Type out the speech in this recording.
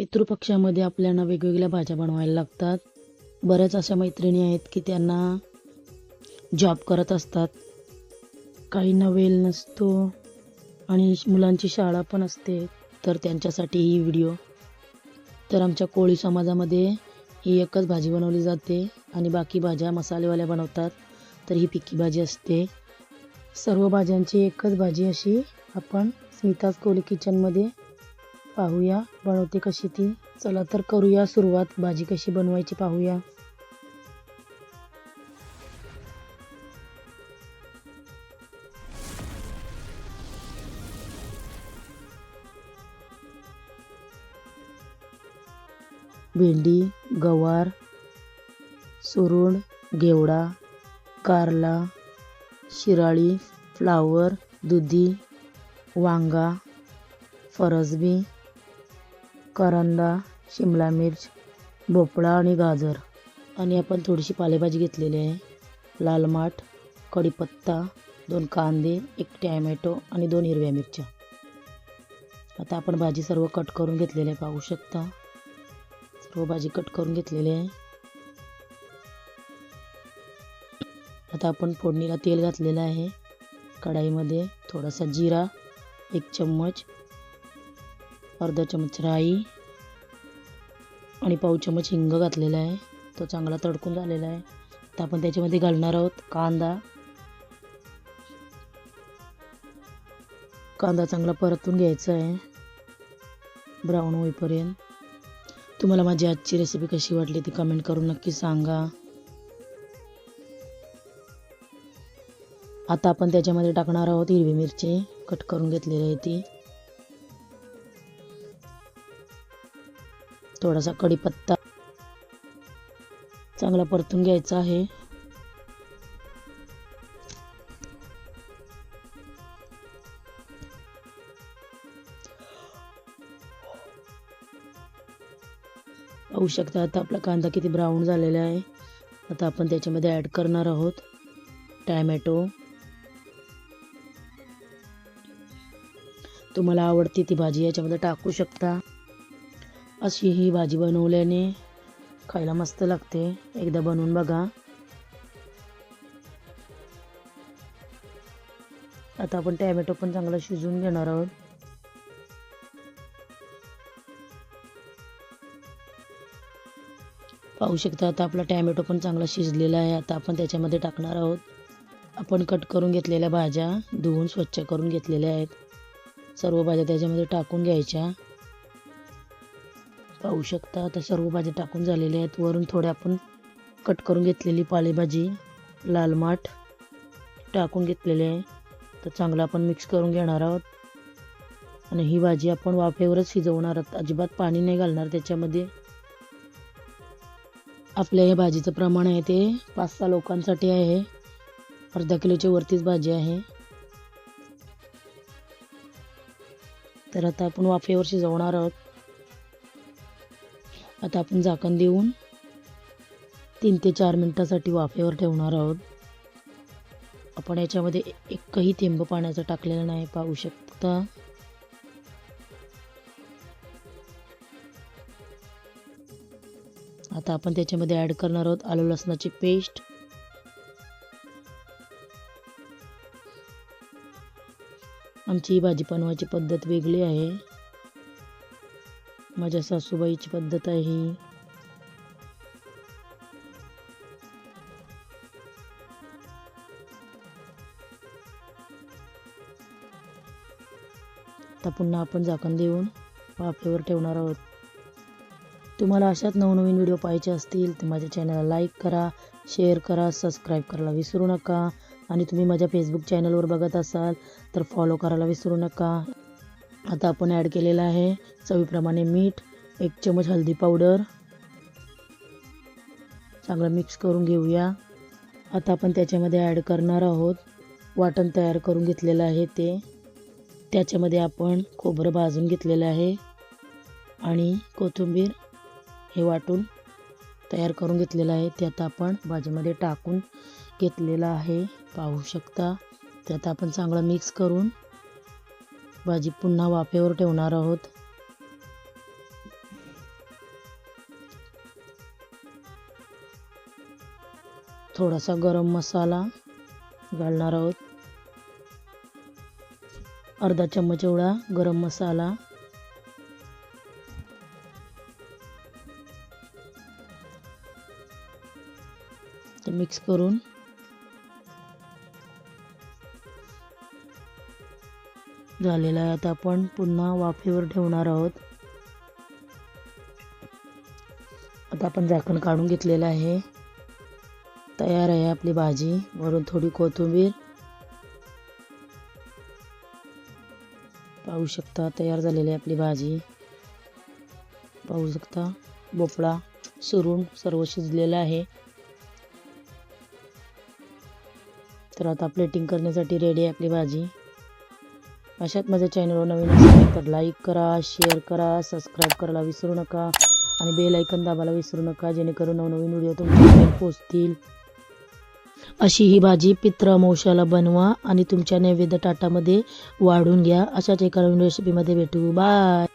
पितृपक्षामध्ये आपल्याला वेगवेगळ्या भाज्या बनवायला लागतात. बऱ्याच अशा मैत्रिणी आहेत की त्यांना जॉब करत असतात. काहींना वेळ नसतो आणि मुलांची शाळा पण असते तर त्यांच्यासाठी ही व्हिडिओ तर आमच्या कोळी समाजामध्ये ही एकच भाजी बनवली जाते आणि बाकी भाज्या मसालेवाल्या बनवतात तर ही पिकी भाजी असते. सर्व भाज्यांची एकच भाजी अशी आपण स्मिताज कोली किचनमध्ये पाहूया. बनवते कशी ती? चला तर करूया सुरुवात. भाजी कशी बनवायची पाहूया. भेंडी गवार सुरुण घेवडा कारला शिराळी फ्लावर दुधी वांगा फरसबी करंदा शिमला मिर्च भोपळा आणि गाजर. आणि आपण थोडीशी पालेभाजी घेतलेली आहे. लाल माठ कढीपत्ता दोन कांदे एक टॅमॅटो आणि दोन हिरव्या मिरच्या. आता आपण भाजी सर्व कट करून घेतलेली आहे पाहू शकता. सर्व भाजी कट करून घेतलेली आहे. आता आपण फोडणीला तेल घातलेलं आहे. कढाईमध्ये थोडासा जिरा एक चम्मच अर्धा चमच राई आणि पाव चमच हिंग घातलेला आहे. तो चांगला तडकून झालेला आहे. तर आपण त्याच्यामध्ये घालणार आहोत कांदा. कांदा चांगला परतून घ्यायचा आहे. ब्राऊन होईपर्यंत. तुम्हाला माझी आजची रेसिपी कशी वाटली ती कमेंट करून नक्की सांगा. आता आपण त्याच्यामध्ये टाकणार आहोत हिरवी मिरची. कट करून घेतलेली आहे ती. थोडासा कढीपत्ता चांगला परतून घ्यायचा आहे. पाहू शकता आता आपला कांदा किती ब्राऊन झालेला आहे. आता आपण त्याच्यामध्ये ॲड करणार आहोत टॅमॅटो. तुम्हाला आवडती ती भाजी याच्यामध्ये टाकू शकता. अशी ही भाजी बनवल्याने खायला मस्त लागते. एकदा बनवून बघा. आता आपण टॅमॅटो पण चांगला शिजवून घेणार आहोत. पाहू शकता आता आपला टॅमॅटो पण चांगला शिजलेला आहे. आता आपण त्याच्यामध्ये टाकणार आहोत. आपण कट करून घेतलेल्या भाज्या धुवून स्वच्छ करून घेतलेल्या आहेत. सर्व भाज्या त्याच्यामध्ये टाकून घ्यायच्या. पाहू शकता. आता सर्व भाज्या टाकून झालेल्या आहेत. वरून थोड्या आपण कट करून घेतलेली पालेभाजी लाल माठ टाकून घेतलेली आहे. तर चांगलं आपण मिक्स करून घेणार आहोत. आणि ही भाजी आपण वाफेवरच शिजवणार आहोत. अजिबात पाणी नाही घालणार. त्याच्यामध्ये आपल्या या भाजीचं प्रमाण आहे ते पाच सहा लोकांसाठी आहे. अर्धा किलोच्या वरतीच भाजी आहे. तर आता आपण वाफेवर शिजवणार आहोत. आता आपण झाकण देऊन तीन ते चार मिनटासाठी वाफेवर ठेवणार आहोत. आपण याच्यामध्ये एकही थेंब पाण्याचा टाकलेला नाही पाहू शकता. आता आपण त्याच्यामध्ये ॲड करणार आहोत आलू लसणाची पेस्ट आमची ही भाजी बनवायची पद्धत वेगळी आहे. माझ्या सासूबाईची पद्धत आहे. आता पुन्हा आपण झाकण देऊन वाफेवर ठेवणार आहोत. तुम्हाला अशाच नवनवीन व्हिडिओ पाहायचे असतील तर माझ्या चॅनलला लाईक करा शेअर करा सबस्क्राईब करायला विसरू नका. आणि तुम्ही माझ्या फेसबुक चॅनलवर बघत असाल तर फॉलो करायला विसरू नका. आता आपण ॲड केलेलं आहे चवीप्रमाणे मीठ एक चमच हळदी पावडर चांगलं मिक्स करून घेऊया. आता आपण त्याच्यामध्ये ॲड करणार आहोत वाटण तयार करून घेतलेलं आहे ते. त्याच्यामध्ये आपण खोबरं भाजून घेतलेलं आहे आणि कोथिंबीर हे वाटून तयार करून घेतलेलं आहे. ते आता आपण भाजीमध्ये टाकून घेतलेलं आहे. पाहू शकता. त्यात आपण चांगलं मिक्स करून भाजी पुन्हा वाफेवर ठेवणार आहोत. थोडासा गरम मसाला घालणार आहोत. अर्धा चम्मच एवढा गरम मसाला. मिक्स करून झालेला आहे. आता आपण पुन्हा वाफेवर ठेवणार आहोत. आता आपण झाकण काढून घेतलेलं आहे. तयार आहे आपली भाजी. वरून थोडी कोथिंबीर. पाहू शकता तयार झालेली आहे आपली भाजी. पाहू शकता भोपळा सुरून सर्व शिजलेलं आहे. तर आता प्लेटिंग करण्यासाठी रेडी आहे आपली भाजी. अशात माझ्या चॅनलवर नवीन असेल तर लाईक करा शेअर करा सबस्क्राईब करायला विसरू नका आणि बेल ऐकन दाबायला विसरू नका जेणेकरून नवनवीन व्हिडिओ तुमच्यापर्यंत पोचतील. अशी ही भाजी पित्र मौशाला बनवा आणि तुमच्या नैवेद्य ताटामध्ये वाढून घ्या. अशाच एका नवीन रेसिपीमध्ये भेटू. बाय